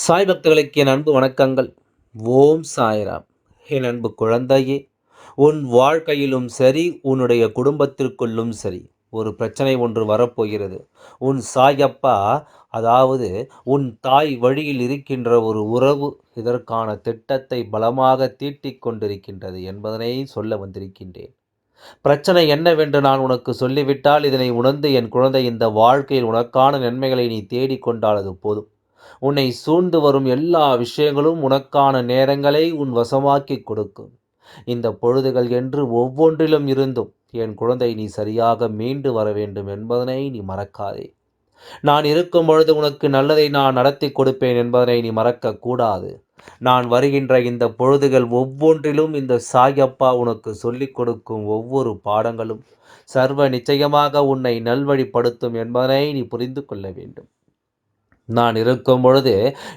சாய் பக்தர்களுக்கு என் அன்பு வணக்கங்கள். ஓம் சாய்ராம். என் அன்பு குழந்தையே உன் வாழ்க்கையிலும் சரி உன்னுடைய குடும்பத்திற்குள்ளும் சரி ஒரு பிரச்சனை ஒன்று வரப்போகிறது. உன் சாயப்பா அதாவது உன் தாய் வழியில் இருக்கின்ற ஒரு உறவு இதற்கான திட்டத்தை பலமாக தீட்டிக் கொண்டிருக்கின்றது என்பதனை சொல்ல வந்திருக்கின்றேன். பிரச்சனை என்னவென்று நான் உனக்கு சொல்லிவிட்டால் இதனை உணர்ந்து என் குழந்தை இந்த வாழ்க்கையில் உனக்கான நன்மைகளை நீ தேடிக்கொண்டால் அது போதும். உன்னை சூழ்ந்து வரும் எல்லா விஷயங்களும் உனக்கான நேரங்களை உன் வசமாக்கி கொடுக்கும். இந்த பொழுதுகள் என்று ஒவ்வொன்றிலும் இருந்தும் என் குழந்தை நீ சரியாக மீண்டு வர வேண்டும் என்பதனை நீ மறக்காதே. நான் இருக்கும் பொழுது உனக்கு நல்லதை நான் நடத்தி கொடுப்பேன் என்பதனை நீ மறக்கக்கூடாது நான் வருகின்ற இந்த பொழுதுகள் ஒவ்வொன்றிலும் இந்த சாயப்பா உனக்கு சொல்லிக் கொடுக்கும் ஒவ்வொரு பாடங்களும் சர்வ நிச்சயமாக உன்னை நல்வழிப்படுத்தும் என்பதனை நீ புரிந்து கொள்ள வேண்டும். நான் இருக்கும் பொழுது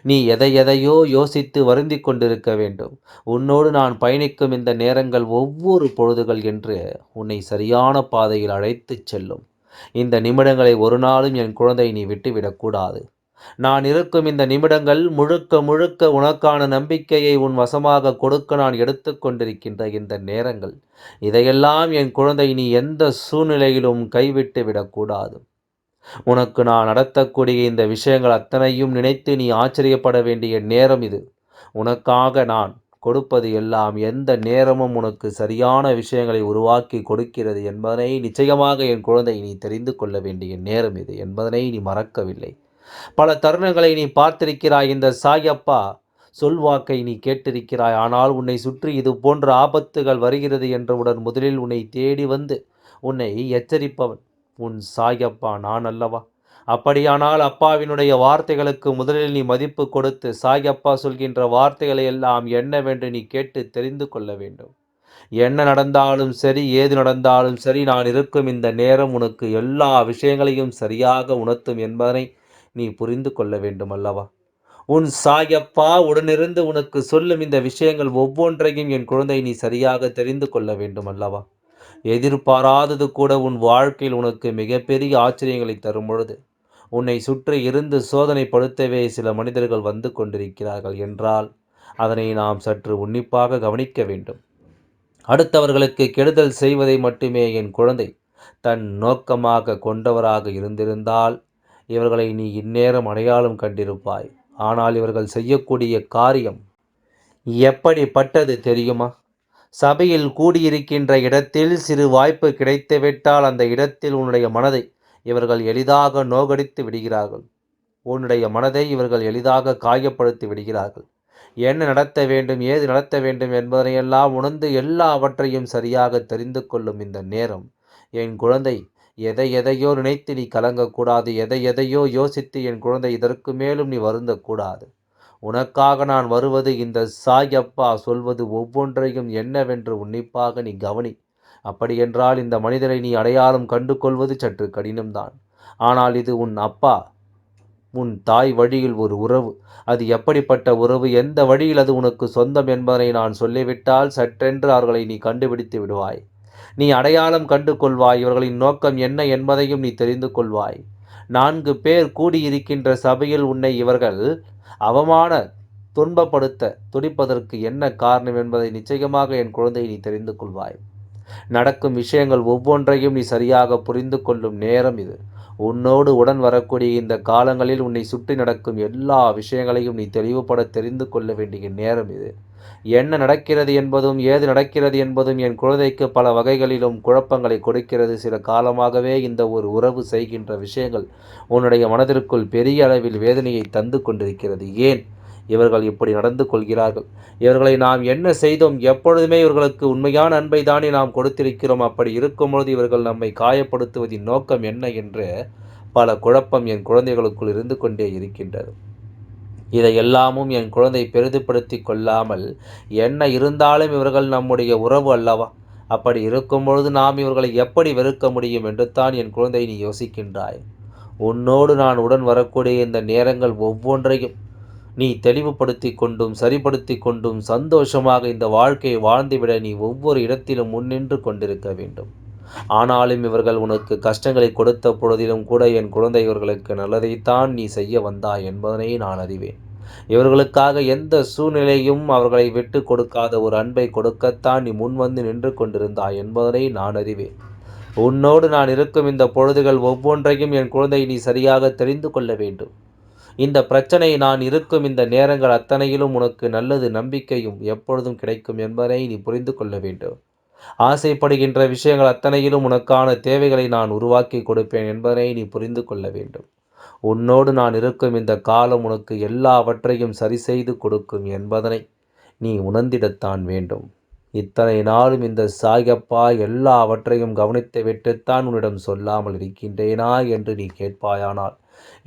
நீ எதை எதையோ யோசித்து வருந்தி கொண்டிருக்க வேண்டும். உன்னோடு நான் பயணிக்கும் இந்த நேரங்கள் ஒவ்வொரு பொழுதுகள் என்று உன்னை சரியான பாதையில் அழைத்துச் செல்லும். இந்த நிமிடங்களை ஒரு நாளும் என் குழந்தை நீ விட்டுவிடக்கூடாது நான் இருக்கும் இந்த நிமிடங்கள் முழுக்க முழுக்க உனக்கான நம்பிக்கையை உன் வசமாக கொடுக்க நான் எடுத்துக்கொண்டிருக்கின்ற இந்த நேரங்கள். இதையெல்லாம் என் குழந்தை நீ எந்த சூழ்நிலையிலும் கைவிட்டு விடக்கூடாது உனக்கு நான் நடத்தக்கூடிய இந்த விஷயங்கள் அத்தனையும் நினைத்து நீ ஆச்சரியப்பட வேண்டிய நேரம் இது. உனக்காக நான் கொடுப்பது எல்லாம் எந்த நேரமும் உனக்கு சரியான விஷயங்களை உருவாக்கி கொடுக்கிறது என்பதனை நிச்சயமாக என் குழந்தை நீ தெரிந்து கொள்ள வேண்டிய நேரம் இது என்பதனை நீ மறக்கவில்லை. பல தருணங்களை நீ பார்த்திருக்கிறாய் இந்த சாயப்பா. சொல்வாக்கை நீ கேட்டிருக்கிறாய். ஆனால் உன்னை சுற்றி இது போன்ற ஆபத்துகள் வருகிறது என்றவுடன் முதலில் உன்னை தேடி வந்து உன்னை எச்சரிப்பவன். உன் சாயப்பா நான் அல்லவா? அப்படியானால் அப்பாவினுடைய வார்த்தைகளுக்கு முதலில் நீ மதிப்பு கொடுத்து சாயப்பா சொல்கின்ற வார்த்தைகளை எல்லாம் என்னவென்று நீ கேட்டு தெரிந்து கொள்ள வேண்டும். என்ன நடந்தாலும் சரி ஏது நடந்தாலும் சரி நான் இருக்கும் இந்த நேரம் உனக்கு எல்லா விஷயங்களையும் சரியாக உணர்த்தும் என்பதனை நீ புரிந்து கொள்ள வேண்டும் அல்லவா? உன் சாயப்பா உடனிருந்து உனக்கு சொல்லும் இந்த விஷயங்கள் ஒவ்வொன்றையும் என் குழந்தை நீ சரியாக தெரிந்து கொள்ள வேண்டும் அல்லவா? எதிர்பாராதது கூட உன் வாழ்க்கையில் உனக்கு மிகப்பெரிய ஆச்சரியங்களை தரும் பொழுது உன்னை சுற்றி இருந்து சோதனைப்படுத்தவே சில மனிதர்கள் வந்து கொண்டிருக்கிறார்கள் என்றால் அதனை நாம் சற்று உன்னிப்பாக கவனிக்க வேண்டும். அடுத்தவர்களுக்கு கெடுதல் செய்வதை மட்டுமே என் குழந்தை தன் நோக்கமாக கொண்டவராக இருந்திருந்தால் இவர்களை நீ இந்நேரம் அடையாளம் கண்டிருப்பாய். ஆனால் இவர்கள் செய்யக்கூடிய காரியம் எப்படிப்பட்டது தெரியுமா? சபையில் கூடியிருக்கின்ற இடத்தில் சிறு வாய்ப்பு கிடைத்துவிட்டால் அந்த இடத்தில் உன்னுடைய மனதை இவர்கள் எளிதாக நோகடித்து விடுகிறார்கள். உன்னுடைய மனதை இவர்கள் எளிதாக காயப்படுத்தி விடுகிறார்கள். என்ன நடத்த வேண்டும் ஏது நடத்த வேண்டும் என்பதனையெல்லாம் உணர்ந்து எல்லாவற்றையும் சரியாக தெரிந்து கொள்ளும் இந்த நேரம். என் குழந்தை எதை எதையோ நினைத்து நீ கலங்கக்கூடாது எதை எதையோ யோசித்து என் குழந்தை இதற்கு மேலும் நீ வருந்தக்கூடாது. உனக்காக நான் வருவது இந்த சாயப்பா சொல்வது ஒவ்வொன்றையும் என்னவென்று உன்னிப்பாக நீ கவனி. அப்படியென்றால் இந்த மனிதரை நீ அடையாளம் கண்டு கொள்வது சற்று கடினம்தான். ஆனால் இது உன் அப்பா உன் தாய் வழியில் ஒரு உறவு. அது எப்படிப்பட்ட உறவு எந்த வழியில் அது உனக்கு சொந்தம் என்பதை நான் சொல்லிவிட்டால் சற்றென்று அவர்களை நீ கண்டுபிடித்து விடுவாய். நீ அடையாளம் கண்டு கொள்வாய் இவர்களின் நோக்கம் என்ன என்பதையும் நீ தெரிந்து கொள்வாய். நான்கு பேர் கூடியிருக்கின்ற சபையில் உன்னை இவர்கள் அவமான துன்பப்படுத்த துடிப்பதற்கு என்ன காரணம் என்பதை நிச்சயமாக என் குழந்தை நீ தெரிந்து கொள்வாய். நடக்கும் விஷயங்கள் ஒவ்வொன்றையும் நீ சரியாக புரிந்து கொள்ளும் நேரம் இது. உன்னோடு உடன் வரக்கூடிய இந்த காலங்களில் உன்னை சுற்றி நடக்கும் எல்லா விஷயங்களையும் நீ தெளிவுபட தெரிந்து கொள்ள வேண்டிய நேரம் இது. என்ன நடக்கிறது என்பதும் ஏது நடக்கிறது என்பதும் என் குழந்தைக்கு பல வகைகளிலும் குழப்பங்களை கொடுக்கிறது. சில காலமாகவே இந்த ஒரு உறவு செய்கின்ற விஷயங்கள் உன்னுடைய மனதிற்குள் பெரிய அளவில் வேதனையை தந்து கொண்டிருக்கிறது. ஏன்? இவர்கள் இப்படி நடந்து கொள்கிறார்கள். இவர்களை நாம் என்ன செய்தோம்? எப்பொழுதுமே இவர்களுக்கு உண்மையான அன்பை தானே நாம் கொடுத்திருக்கிறோம். அப்படி இருக்கும்பொழுது இவர்கள் நம்மை காயப்படுத்துவதின் நோக்கம் என்ன என்று பல குழப்பம் என் குழந்தைகளுக்குள் இருந்து கொண்டே இருக்கின்றது. இதை எல்லாமும் என் குழந்தை பெரிதுபடுத்தி கொள்ளாமல் என்ன இருந்தாலும் இவர்கள் நம்முடைய உறவு அல்லவா? அப்படி இருக்கும் பொழுது நாம் இவர்களை எப்படி வெறுக்க முடியும் என்று தான் என் குழந்தை நீ யோசிக்கின்றாய். உன்னோடு நான் உடன் வரக்கூடிய இந்த நேரங்கள் ஒவ்வொன்றையும் நீ தெளிவுபடுத்தி கொண்டும் சரிப்படுத்தி கொண்டும் சந்தோஷமாக இந்த வாழ்க்கையை வாழ்ந்துவிட நீ ஒவ்வொரு இடத்திலும் முன்னின்று கொண்டிருக்க வேண்டும். ஆனாலும் இவர்கள் உனக்கு கஷ்டங்களை கொடுத்த பொழுதிலும் கூட என் குழந்தை இவர்களுக்கு நல்லதைத்தான் நீ செய்ய வந்தாய் என்பதனை நான் அறிவேன். இவர்களுக்காக எந்த சூழ்நிலையும் அவர்களை விட்டு கொடுக்காத ஒரு அன்பை கொடுக்கத்தான் நீ முன்வந்து நின்று கொண்டிருந்தாய் என்பதனை நான் அறிவேன். உன்னோடு நான் இருக்கும் இந்த பொழுதுகள் ஒவ்வொன்றையும் என் குழந்தை நீ சரியாக தெரிந்து கொள்ள வேண்டும். இந்த பிரச்சனை நான் இருக்கும் இந்த நேரங்கள் அத்தனையிலும் உனக்கு நல்லது நம்பிக்கையும் எப்பொழுதும் கிடைக்கும் என்பதை நீ புரிந்து கொள்ள வேண்டும். ஆசைப்படுகின்ற விஷயங்கள் அத்தனையிலும் உனக்கான தேவைகளை நான் உருவாக்கி கொடுப்பேன் என்பதை நீ புரிந்து கொள்ள வேண்டும். உன்னோடு நான் இருக்கும் இந்த காலம் உனக்கு எல்லாவற்றையும் சரி செய்து கொடுக்கும் என்பதனை நீ உணர்ந்திடத்தான் வேண்டும். இத்தனை நாளும் இந்த சாயப்பா எல்லாவற்றையும் கவனித்து விட்டுத்தான் உன்னிடம் சொல்லாமல் இருக்கின்றேனா என்று நீ கேட்பாயானால்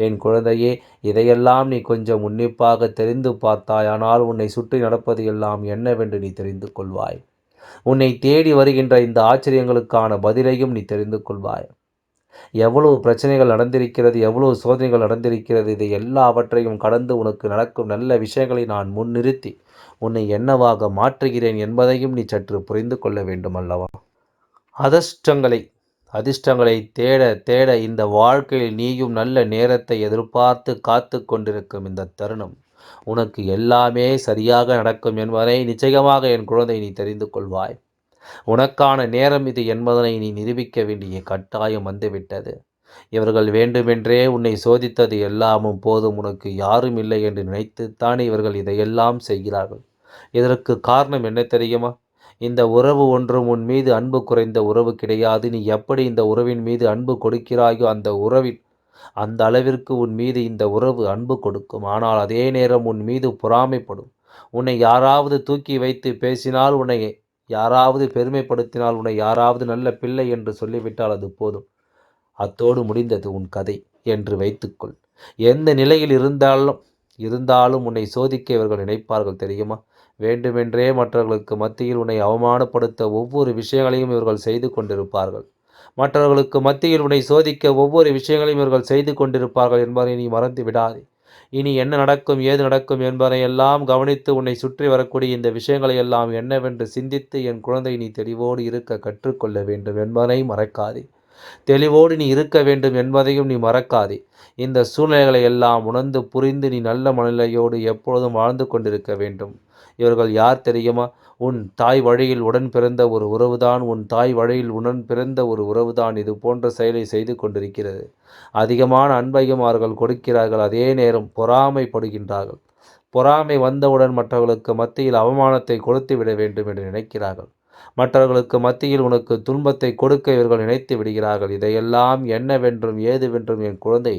என் குழந்தையே இதையெல்லாம் நீ கொஞ்சம் உன்னிப்பாக தெரிந்து பார்த்தாயானால் உன்னை சுற்றி நடப்பது எல்லாம் என்னவென்று நீ தெரிந்து கொள்வாய். உன்னை தேடி வருகின்ற இந்த ஆச்சரியங்களுக்கான பதிலையும் நீ தெரிந்து கொள்வாய். எவ்வளவு பிரச்சனைகள் நடந்திருக்கிறது எவ்வளவு சோதனைகள் நடந்திருக்கிறது இதை எல்லாவற்றையும் கடந்து உனக்கு நடக்கும் நல்ல விஷயங்களை நான் முன்னிறுத்தி உன்னை என்னவாக மாற்றுகிறேன் என்பதையும் நீ சற்று புரிந்து கொள்ள வேண்டும் அல்லவா அதிர்ஷ்டங்களை அதிர்ஷ்டங்களை தேட தேட இந்த வாழ்க்கையில் நீயும் நல்ல நேரத்தை எதிர்பார்த்து காத்து கொண்டிருக்கும் இந்த தருணம். உனக்கு எல்லாமே சரியாக நடக்கும் என்பதை நிச்சயமாக என் குழந்தை நீ தெரிந்து கொள்வாய். உனக்கான நேரம் இது என்பதனை நீ நிரூபிக்க வேண்டிய கட்டாயம் வந்துவிட்டது. இவர்கள் வேண்டுமென்றே உன்னை சோதித்தது எல்லாமும் போதும். உனக்கு யாரும் இல்லை என்று நினைத்துத்தான் இவர்கள் இதையெல்லாம் செய்கிறார்கள். இதற்கு காரணம் என்ன தெரியுமா? இந்த உறவு ஒன்றும் உன் மீது அன்பு குறைந்த உறவு கிடையாது. நீ எப்படி இந்த உறவின் மீது அன்பு கொடுக்கிறாயோ அந்த உறவின் அந்த அளவிற்கு உன் மீது இந்த உறவு அன்பு கொடுக்கும். ஆனால் அதே நேரம் உன் மீது பொறாமைப்படும். உன்னை யாராவது தூக்கி வைத்து பேசினால் உன்னை யாராவது பெருமைப்படுத்தினால் உன்னை யாராவது நல்ல பிள்ளை என்று சொல்லிவிட்டால் அது போதும். அத்தோடு முடிந்தது உன் கதை என்று வைத்துக்கொள். எந்த நிலையில் இருந்தாலும் இருந்தாலும் உன்னை சோதிக்க இவர்கள் நினைப்பார்கள் தெரியுமா? வேண்டுமென்றே மற்றவர்களுக்கு மத்தியில் உன்னை அவமானப்படுத்த ஒவ்வொரு விஷயங்களையும் இவர்கள் செய்து கொண்டிருப்பார்கள். மற்றவர்களுக்கு மத்தியில் உன்னை சோதிக்க ஒவ்வொரு விஷயங்களையும் இவர்கள் செய்து கொண்டிருப்பார்கள் என்பதை நீ மறந்து விடாதே. இனி என்ன நடக்கும் ஏது நடக்கும் என்பதை எல்லாம் கவனித்து உன்னை சுற்றி வரக்கூடிய இந்த விஷயங்களை எல்லாம் என்னவென்று சிந்தித்து என் குழந்தை நீ தெளிவோடு இருக்க கற்றுக்கொள்ள வேண்டும் என்பதை மறக்காதே. தெளிவோடு நீ இருக்க வேண்டும் என்பதையும் நீ மறக்காதே. இந்த சூழ்நிலைகளை எல்லாம் உணர்ந்து புரிந்து நீ நல்ல மனநிலையோடு எப்பொழுதும் வாழ்ந்து கொண்டிருக்க வேண்டும். இவர்கள் யார் தெரியுமா? உன் தாய் வழியில் உடன் பிறந்த ஒரு உறவுதான் உன் தாய் வழியில் உடன் பிறந்த ஒரு உறவுதான் இது போன்ற செயலை செய்து கொண்டிருக்கிறது. அதிகமான அன்பையும் அவர்கள் கொடுக்கிறார்கள் அதே நேரம் பொறாமைப்படுகின்றார்கள். பொறாமை வந்தவுடன் மற்றவர்களுக்கு மத்தியில் அவமானத்தை கொடுத்து விட வேண்டும் என்று நினைக்கிறார்கள். மற்றவர்களுக்கு மத்தியில் உனக்கு துன்பத்தை கொடுக்க இவர்கள் நினைத்து விடுகிறார்கள். இதையெல்லாம் என்னவென்றும் ஏதுவென்றும் என் குழந்தை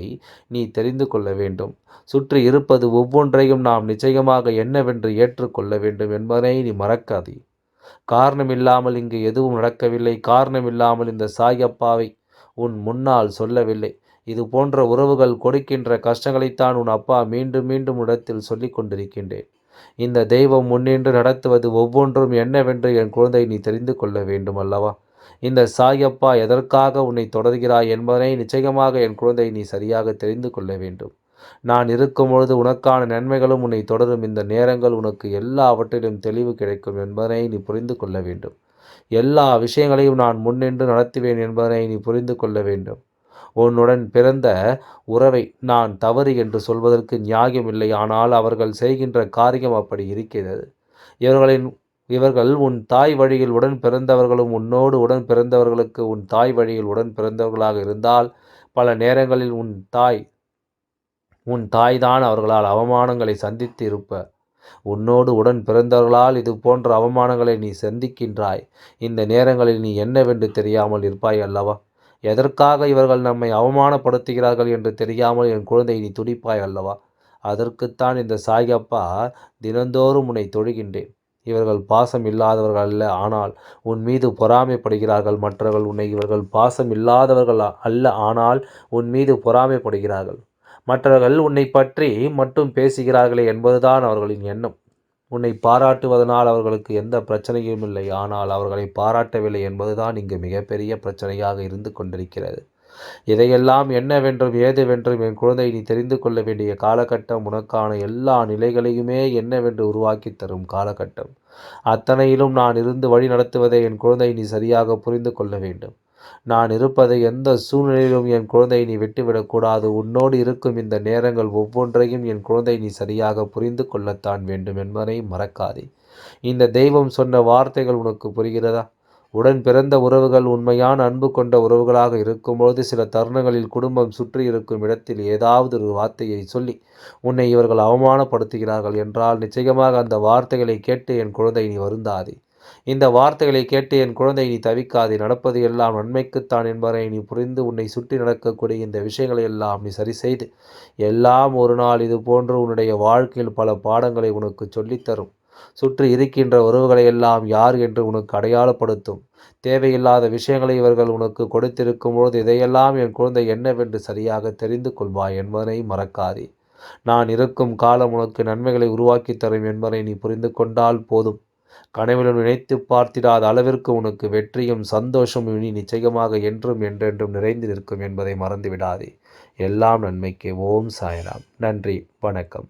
நீ தெரிந்து கொள்ள வேண்டும். சுற்றி இருப்பது ஒவ்வொன்றையும் நாம் நிச்சயமாக என்னவென்று ஏற்றுக்கொள்ள வேண்டும் என்பதை நீ மறக்காதே. காரணமில்லாமல் இங்கு எதுவும் நடக்கவில்லை. காரணமில்லாமல் இந்த சாயப்பாவை உன் முன்னால் சொல்லவில்லை. இது போன்ற உறவுகள் கொடுக்கின்ற கஷ்டங்களைத்தான் உன் அப்பா மீண்டும் மீண்டும் இடத்தில் சொல்லிக் கொண்டிருக்கின்றேன். இந்த தெய்வம் முன்னின்று நடத்துவது ஒவ்வொன்றும் என்னவென்று என் குழந்தை நீ தெரிந்து கொள்ள வேண்டும் அல்லவா இந்த சாயப்பா எதற்காக உன்னை தொடர்கிறாய் என்பதனை நிச்சயமாக என் குழந்தை நீ சரியாக தெரிந்து கொள்ள வேண்டும். நான் இருக்கும் பொழுது உனக்கான நன்மைகளும் உன்னை தொடரும். இந்த நேரங்கள் உனக்கு எல்லாவற்றிலும் தெளிவு கிடைக்கும் என்பதனை நீ புரிந்து கொள்ள வேண்டும். எல்லா விஷயங்களையும் நான் முன்னின்று நடத்துவேன் என்பதனை நீ புரிந்து கொள்ள வேண்டும். உன்னுடன் பிறந்த உறவை நான் தவறு என்று சொல்வதற்கு நியாயமில்லை. ஆனால் அவர்கள் செய்கின்ற காரியம் அப்படி இருக்கிறது. இவர்களின் இவர்கள் உன் தாய் வழியில் உடன் பிறந்தவர்களும் உன்னோடு உடன் பிறந்தவர்களுக்கு உன் தாய் வழியில் உடன் பிறந்தவர்களாக இருந்தால் பல நேரங்களில் உன் தாய் உன் தாய்தான் அவர்களால் அவமானங்களை சந்தித்து இருப்ப. உன்னோடு உடன் பிறந்தவர்களால் இது போன்ற அவமானங்களை நீ சந்திக்கின்றாய். இந்த நேரங்களில் நீ என்னவென்று தெரியாமல் இருப்பாய் அல்லவா? எதற்காக இவர்கள் நம்மை அவமானப்படுத்துகிறார்கள் என்று தெரியாமல் என் குழந்தை நீ துடிப்பாய் அல்லவா? அதற்குத்தான் இந்த சாயப்பா தினந்தோறும் உன்னை தொழுகின்றேன். இவர்கள் பாசம் இல்லாதவர்கள் அல்ல ஆனால் உன் மீது பொறாமைப்படுகிறார்கள். மற்றவர்கள் உன்னை இவர்கள் பாசம் இல்லாதவர்கள் அல்ல ஆனால் உன் மீது பொறாமைப்படுகிறார்கள். மற்றவர்கள் உன்னை பற்றி மட்டும் பேசுகிறார்களே என்பதுதான் அவர்களின் எண்ணம். உன்னை பாராட்டுவதனால் அவர்களுக்கு எந்த பிரச்சனையும் இல்லை. ஆனால் அவர்களை பாராட்டவில்லை என்பதுதான் இங்கு மிகப்பெரிய பிரச்சனையாக இருந்து கொண்டிருக்கிறது. இதையெல்லாம் என்னவென்றும் ஏதுவென்றும் என் குழந்தை நீ தெரிந்து கொள்ள வேண்டிய காலகட்டம் உனக்கான எல்லா நிலைகளையுமே என்னவென்று உருவாக்கி தரும் காலகட்டம். அத்தனையிலும் நான் இருந்து வழி நடத்துவதை என் குழந்தை நீ சரியாக புரிந்து கொள்ள வேண்டும். நான் இருப்பதை எந்த சூழ்நிலையிலும் என் குழந்தை நீ விட்டுவிடக்கூடாது உன்னோடு இருக்கும் இந்த நேரங்கள் ஒவ்வொன்றையும் என் குழந்தை நீ சரியாக புரிந்து கொள்ளத்தான் வேண்டும் என்பதை மறக்காதே. இந்த தெய்வம் சொன்ன வார்த்தைகள் உனக்கு புரிகிறதா? உடன் பிறந்த உறவுகள் உண்மையான அன்பு கொண்ட உறவுகளாக இருக்கும்போது சில தருணங்களில் குடும்பம் சுற்றி இருக்கும் இடத்தில் ஏதாவது ஒரு வார்த்தையை சொல்லி உன்னை இவர்கள் அவமானப்படுத்துகிறார்கள் என்றால் நிச்சயமாக அந்த வார்த்தைகளை கேட்டு என் குழந்தை நீ வருந்தாதே. இந்த வார்த்தைகளை கேட்டு என் குழந்தை நீ தவிக்காது நடப்பது எல்லாம் நன்மைக்குத்தான் என்பதை நீ புரிந்து உன்னை சுற்றி நடக்கக்கூடிய இந்த விஷயங்களை எல்லாம் நீ சரி செய்து எல்லாம் ஒரு நாள் இது போன்று உன்னுடைய வாழ்க்கையில் பல பாடங்களை உனக்கு சொல்லித்தரும். சுற்றி இருக்கின்ற உறவுகளை எல்லாம் யார் என்று உனக்கு அடையாளப்படுத்தும். தேவையில்லாத விஷயங்களை இவர்கள் உனக்கு கொடுத்திருக்கும் பொழுது இதையெல்லாம் என் குழந்தை என்னவென்று சரியாக தெரிந்து கொள்வாய் என்பதனை மறக்காதே. நான் இருக்கும் காலம் உனக்கு நன்மைகளை உருவாக்கி தரும் என்பதை நீ புரிந்து கொண்டால் போதும். கனவிலும் நினைத்து பார்த்திடாத அளவிற்கு உனக்கு வெற்றியும் சந்தோஷமும் இனி நிச்சயமாக என்றும் என்றென்றும் நிறைந்து நிற்கும் என்பதை மறந்துவிடாதே. எல்லாம் நன்மைக்கு. ஓம் சாய்ராம். நன்றி. வணக்கம்.